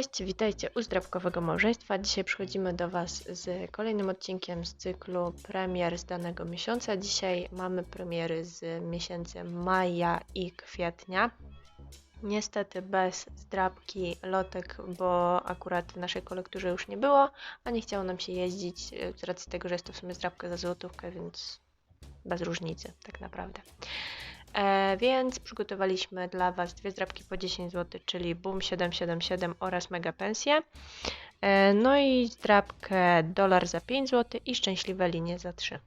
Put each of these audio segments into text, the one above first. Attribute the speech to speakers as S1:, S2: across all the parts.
S1: Cześć, witajcie u Zdrabkowego Małżeństwa. Dzisiaj przychodzimy do Was z kolejnym odcinkiem z cyklu premier z danego miesiąca. Dzisiaj mamy premiery z miesięcy maja i kwietnia. Niestety bez zdrabki lotek, bo akurat w naszej kolekturze już nie było, a nie chciało nam się jeździć e, z racji tego, że jest to w sumie zdrabka za złotówkę, więc bez różnicy tak naprawdę. E, więc przygotowaliśmy dla Was dwie zdrabki po 10 zł, czyli Boom 777 oraz Mega Pensje. E, no i zdrabkę dolar za 5 zł i szczęśliwe linie za 3.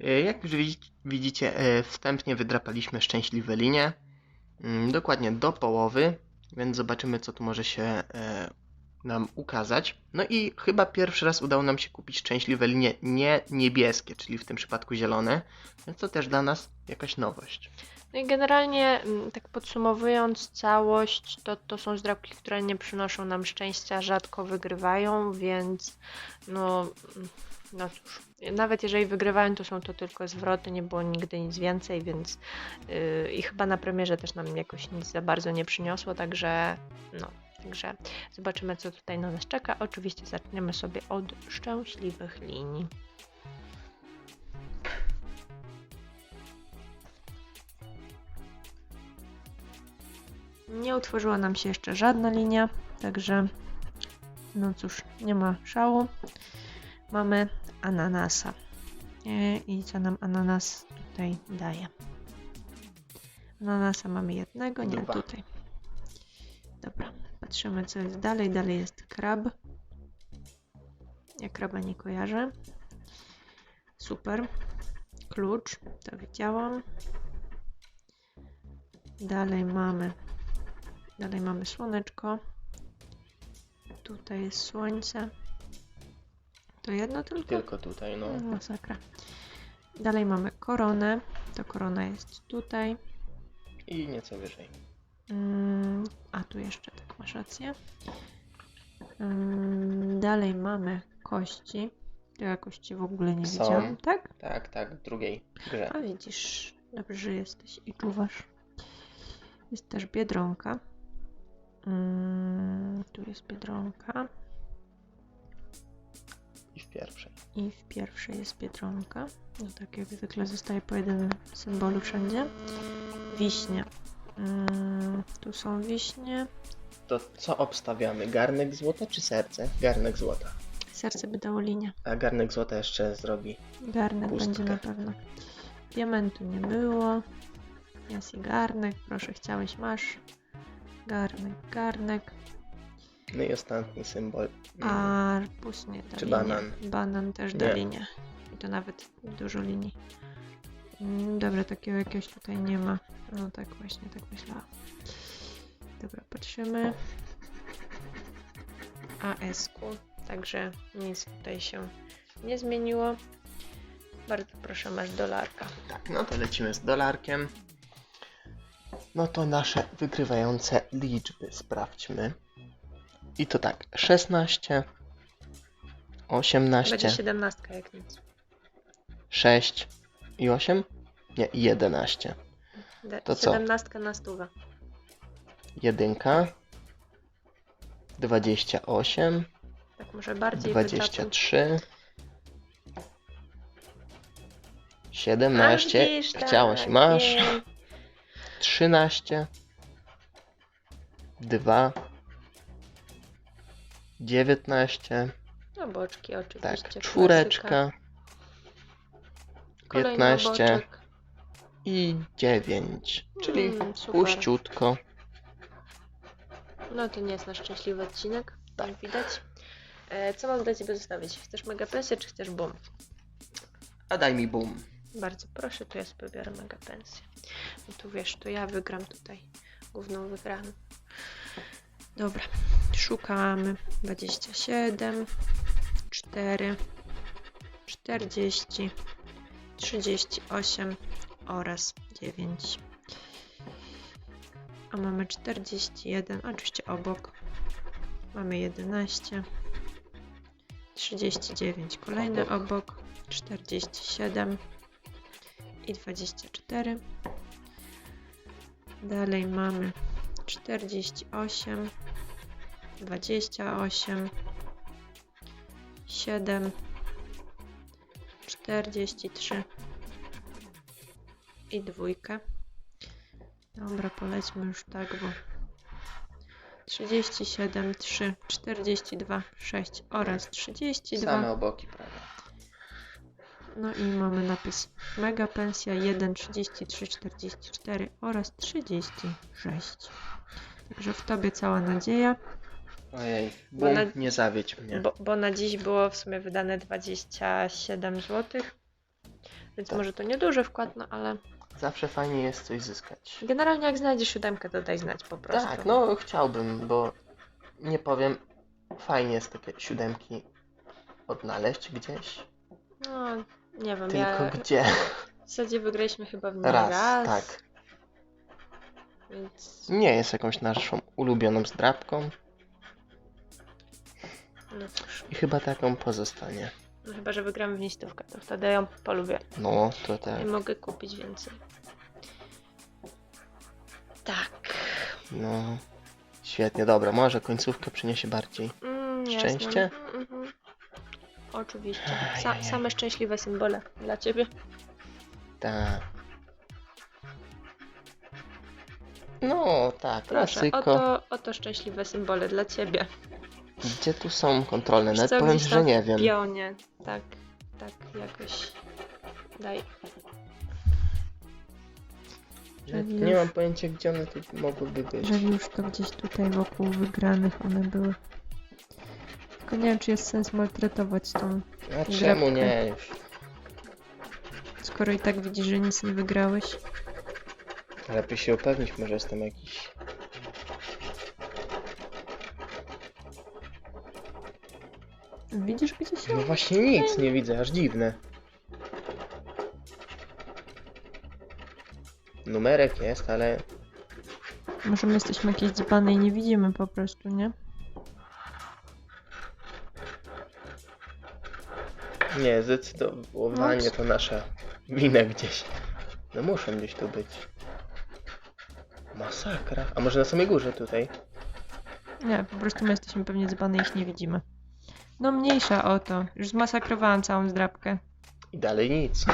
S2: E, Jak już widzi- widzicie, e, wstępnie wydrapaliśmy szczęśliwe linie. mm, Dokładnie do połowy, więc zobaczymy, co tu może się e, nam ukazać. No i chyba pierwszy raz udało nam się kupić szczęśliwe linie nie niebieskie, czyli w tym przypadku zielone, więc to też dla nas jakaś nowość.
S1: No i generalnie, mm, tak podsumowując całość, to, to są zdrabki, które nie przynoszą nam szczęścia, rzadko wygrywają, więc no, mm, no cóż, nawet jeżeli wygrywają, to są to tylko zwroty, nie było nigdy nic więcej, więc yy, i chyba na premierze też nam jakoś nic za bardzo nie przyniosło, także no, także zobaczymy co tutaj na nas czeka. Oczywiście zaczniemy sobie od szczęśliwych linii. Nie utworzyła nam się jeszcze żadna linia, także no cóż, nie ma szału. Mamy ananasa. E, I co nam ananas tutaj daje? Ananasa mamy jednego, nie
S2: Dwa.
S1: tutaj. Patrzymy co jest dalej. Dalej jest krab. Ja kraba nie kojarzę. Super. Klucz, to widziałam. Dalej mamy Dalej mamy słoneczko. Tutaj jest słońce. To jedno tylko?
S2: Tylko tutaj, no.
S1: Masakra. Dalej mamy koronę. To korona jest tutaj.
S2: I nieco wyżej.
S1: Mm, a tu jeszcze, tak masz rację. Mm, dalej mamy kości. Ja kości w ogóle nie
S2: Są.
S1: widziałam, tak?
S2: Tak, tak, w drugiej grze.
S1: A widzisz, dobrze, że jesteś i czuwasz. Jest też biedronka. Mm, tu jest biedronka.
S2: I w pierwszej.
S1: I w pierwszej jest biedronka. No tak jak zwykle zostaje po jednym symbolu wszędzie. Wiśnie. Mm, tu są wiśnie.
S2: To co obstawiamy? Garnek złota czy serce? Garnek złota.
S1: Serce by dało linię.
S2: A garnek złota jeszcze zrobi.
S1: Garnek
S2: Pustkę.
S1: będzie na pewno. Diamentu nie było. Jest i garnek. Proszę, chciałeś, masz. Garnek, garnek.
S2: No i ostatni symbol.
S1: Arbuz nie da
S2: Czy
S1: linię.
S2: banan?
S1: Banan też da
S2: Nie.
S1: linię. I to nawet dużo linii. Mm, Dobra, takiego jakiegoś tutaj nie ma. No tak właśnie, tak myślałam. Dobra, patrzymy. AS-ku, także nic tutaj się nie zmieniło. Bardzo proszę, masz dolarka.
S2: Tak, no to lecimy z dolarkiem. No to nasze wygrywające liczby sprawdźmy. I to tak, 16, 18,
S1: Będzie 17 jak nic.
S2: 6 i 8? Nie, i 11.
S1: Da-
S2: To co?
S1: 17 na stówę.
S2: Jedynka, 28,
S1: Tak może bardziej wytapuj.
S2: 23, 17,
S1: widzisz,
S2: chciałaś,
S1: tak,
S2: masz,
S1: jej.
S2: 13, 2, 19,
S1: No boczki oczywiście.
S2: tak, czwóreczka,
S1: Kolejny
S2: 15
S1: boczek.
S2: I 9, czyli
S1: Mm, super.
S2: puściutko.
S1: No to nie jest nasz szczęśliwy odcinek, jak widać. E, co mam dla Ciebie zostawić? Chcesz mega pensję, czy chcesz boom?
S2: A daj mi boom.
S1: Bardzo proszę, to ja sobie biorę mega pensję. No tu wiesz, to ja wygram tutaj główną wygraną. Dobra, szukamy 27, 4, 40, 38 oraz 9. A mamy 41, oczywiście obok. Mamy 11, 39, kolejny
S2: Obok.
S1: obok, 47 i 24. Dalej mamy 48, 28, 7, 43 i dwójkę. Dobra, polećmy już tak, bo 37, 3, 42, 6 oraz 32.
S2: Same oboki, prawda?
S1: No i mamy napis Mega pensja 1, 33, 44 oraz 36. Także w tobie cała nadzieja,
S2: Ojej,
S1: Bo
S2: bum,
S1: na-
S2: nie zawiedź mnie.
S1: bo, bo na dziś było w sumie wydane 27 zł. Więc
S2: Tak.
S1: może to nieduży wkład, no ale
S2: Zawsze fajnie jest coś zyskać.
S1: generalnie jak znajdziesz siódemkę, to daj znać po prostu.
S2: Tak, no chciałbym, bo nie powiem, fajnie jest takie siódemki odnaleźć gdzieś.
S1: No, nie wiem,
S2: Tylko
S1: ja
S2: gdzie?
S1: w zasadzie wygraliśmy chyba w niej
S2: Raz,
S1: raz,
S2: tak.
S1: Więc
S2: Nie jest jakąś naszą ulubioną zdrabką
S1: no cóż,
S2: i chyba taką pozostanie.
S1: No chyba, że wygramy w niej stówkę, to wtedy ją polubię.
S2: No, to tak.
S1: I mogę kupić więcej. Tak.
S2: No, świetnie, dobra, może końcówkę przyniesie bardziej.
S1: Mm, jasne.
S2: Szczęście?
S1: Mhm. Oczywiście. Sa
S2: Ajajaj.
S1: same szczęśliwe symbole dla ciebie.
S2: Tak. No, tak,
S1: Proszę,
S2: klasyko.
S1: oto, oto szczęśliwe symbole dla ciebie.
S2: Gdzie tu są kontrolne? Nawet
S1: co,
S2: powiem,
S1: gdzieś
S2: że
S1: tam
S2: nie
S1: w
S2: wiem.
S1: Pionie. Tak, tak jakoś. Daj.
S2: Nie,
S1: Czyli
S2: nie mam pojęcia, gdzie one tu mogłyby być.
S1: Że już to gdzieś tutaj wokół wygranych one były. Tylko nie wiem, czy jest sens maltretować tą,
S2: A czemu nie już?
S1: skoro i tak widzisz, że nic nie wygrałeś.
S2: Lepiej się upewnić, może jestem jakiś...
S1: Widzisz gdzieś
S2: No
S1: ją?
S2: właśnie nic nie widzę, aż dziwne. Numerek jest, ale
S1: Może my jesteśmy jakieś dzbane i nie widzimy po prostu, nie?
S2: nie, zdecydowanie to nasza wina gdzieś. No muszą gdzieś tu być. Masakra. A może na samej górze tutaj?
S1: Nie, po prostu my jesteśmy pewnie dzbane i ich nie widzimy. No mniejsza o to. Już zmasakrowałam całą zdrabkę.
S2: I dalej nic.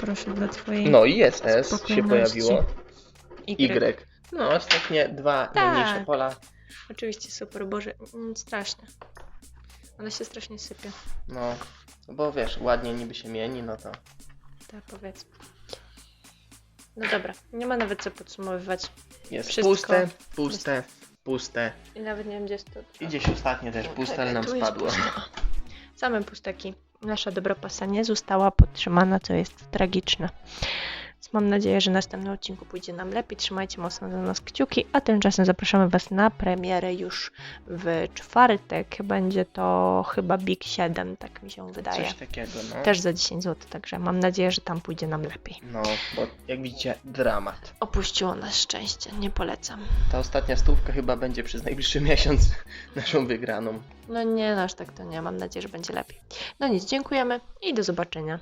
S1: Proszę dla twojej
S2: No i jest S się
S1: Spokojności.
S2: pojawiło.
S1: Y.
S2: Y. No, ostatnie dwa
S1: Tak.
S2: najmniejsze pola.
S1: Oczywiście super, Boże, nic straszne. Ona się strasznie sypie,
S2: No, bo wiesz, ładnie niby się mieni, no to
S1: tak powiedzmy. No dobra, nie ma nawet co podsumowywać.
S2: jest
S1: Wszystko
S2: puste, puste, puste.
S1: I nawet nie wiem, gdzie jest to.
S2: I gdzieś ostatnie też puste, ale nam spadło.
S1: puste. Same pustaki. Nasza dobropasa nie została podtrzymana, co jest tragiczne. Więc mam nadzieję, że w następnym odcinku pójdzie nam lepiej. Trzymajcie mocno za nas kciuki, a tymczasem zapraszamy Was na premierę już w czwartek. Będzie to chyba Big 7, tak mi się wydaje.
S2: Coś takiego, no.
S1: Też za 10 zł, także mam nadzieję, że tam pójdzie nam lepiej.
S2: No, bo jak widzicie, dramat.
S1: Opuściło nas szczęście, nie polecam.
S2: Ta ostatnia stówka chyba będzie przez najbliższy miesiąc naszą wygraną.
S1: No nie, no aż tak to nie, mam nadzieję, że będzie lepiej. No nic, dziękujemy i do zobaczenia.